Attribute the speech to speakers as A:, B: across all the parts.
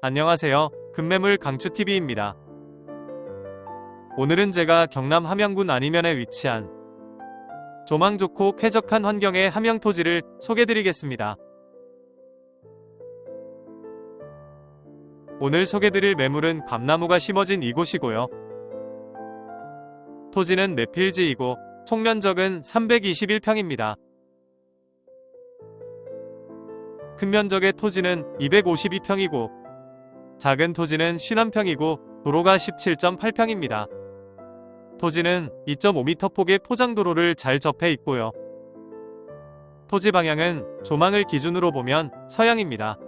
A: 안녕하세요. 금매물 강추TV입니다. 오늘은 제가 경남 함양군 안이면에 위치한 조망 좋고 쾌적한 환경의 함양 토지를 소개드리겠습니다. 오늘 소개드릴 매물은 감나무가 심어진 이곳이고요. 토지는 네필지이고 총 면적은 321평입니다. 큰 면적의 토지는 252평이고 작은 토지는 51평이고 도로가 17.8평입니다. 토지는 2.5m 폭의 포장도로를 잘 접해 있고요. 토지 방향은 조망을 기준으로 보면 서양입니다.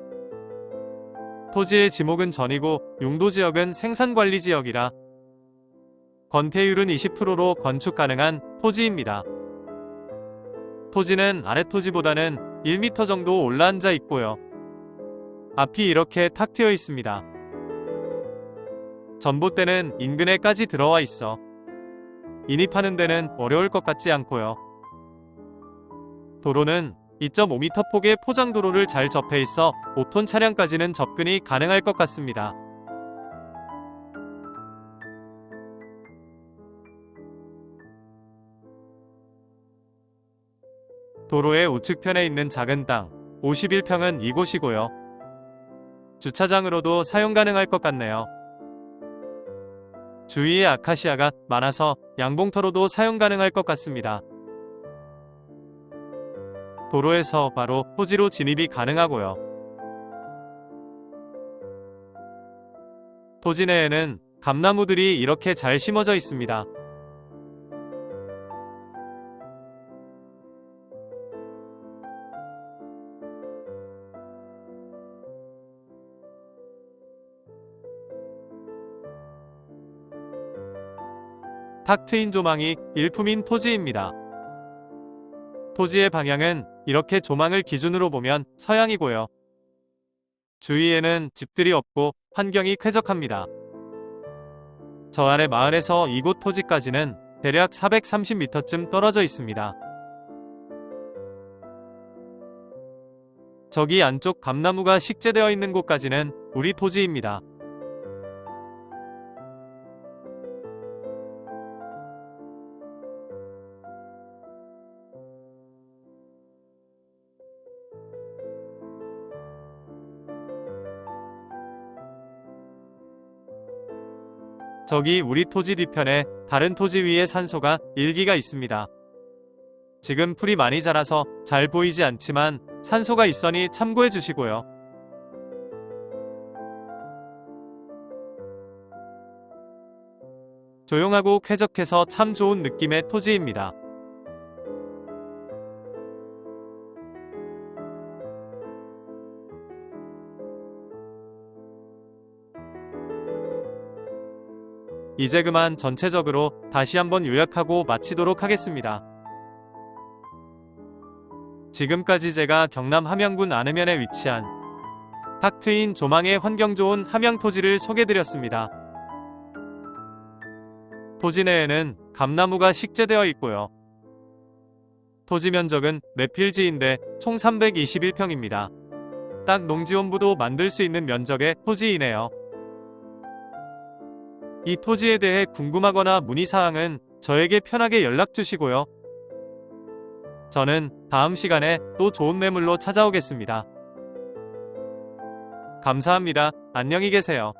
A: 토지의 지목은 전이고 용도 지역은 생산관리 지역이라 건폐율은 20%로 건축 가능한 토지입니다. 토지는 아래 토지보다는 1m 정도 올라앉아 있고요. 앞이 이렇게 탁 트여 있습니다. 전봇대는 인근에까지 들어와 있어 인입하는 데는 어려울 것 같지 않고요. 도로는 2.5m 폭의 포장도로를 잘 접해 있어 5톤 차량까지는 접근이 가능할 것 같습니다. 도로의 우측편에 있는 작은 땅 51평은 이곳이고요. 주차장으로도 사용 가능할 것 같네요. 주위에 아카시아가 많아서 양봉터로도 사용 가능할 것 같습니다. 도로에서 바로 토지로 진입이 가능하고요. 토지 내에는 감나무들이 이렇게 잘 심어져 있습니다. 탁 트인 조망이 일품인 토지입니다. 토지의 방향은 이렇게 조망을 기준으로 보면 서양이고요. 주위에는 집들이 없고 환경이 쾌적합니다. 저 아래 마을에서 이곳 토지까지는 대략 430m쯤 떨어져 있습니다. 저기 안쪽 감나무가 식재되어 있는 곳까지는 우리 토지입니다. 저기 우리 토지 뒤편에 다른 토지 위에 산소가 일기가 있습니다. 지금 풀이 많이 자라서 잘 보이지 않지만 산소가 있으니 참고해 주시고요. 조용하고 쾌적해서 참 좋은 느낌의 토지입니다. 이제 그만 전체적으로 다시 한번 요약하고 마치도록 하겠습니다. 지금까지 제가 경남 함양군 안으면에 위치한 탁 트인 조망의 환경 좋은 함양 토지를 소개드렸습니다. 토지 내에는 감나무가 식재되어 있고요. 토지 면적은 네필지인데 총 321평입니다. 딱 농지원부도 만들 수 있는 면적의 토지이네요. 이 토지에 대해 궁금하거나 문의사항은 저에게 편하게 연락 주시고요. 저는 다음 시간에 또 좋은 매물로 찾아오겠습니다. 감사합니다. 안녕히 계세요.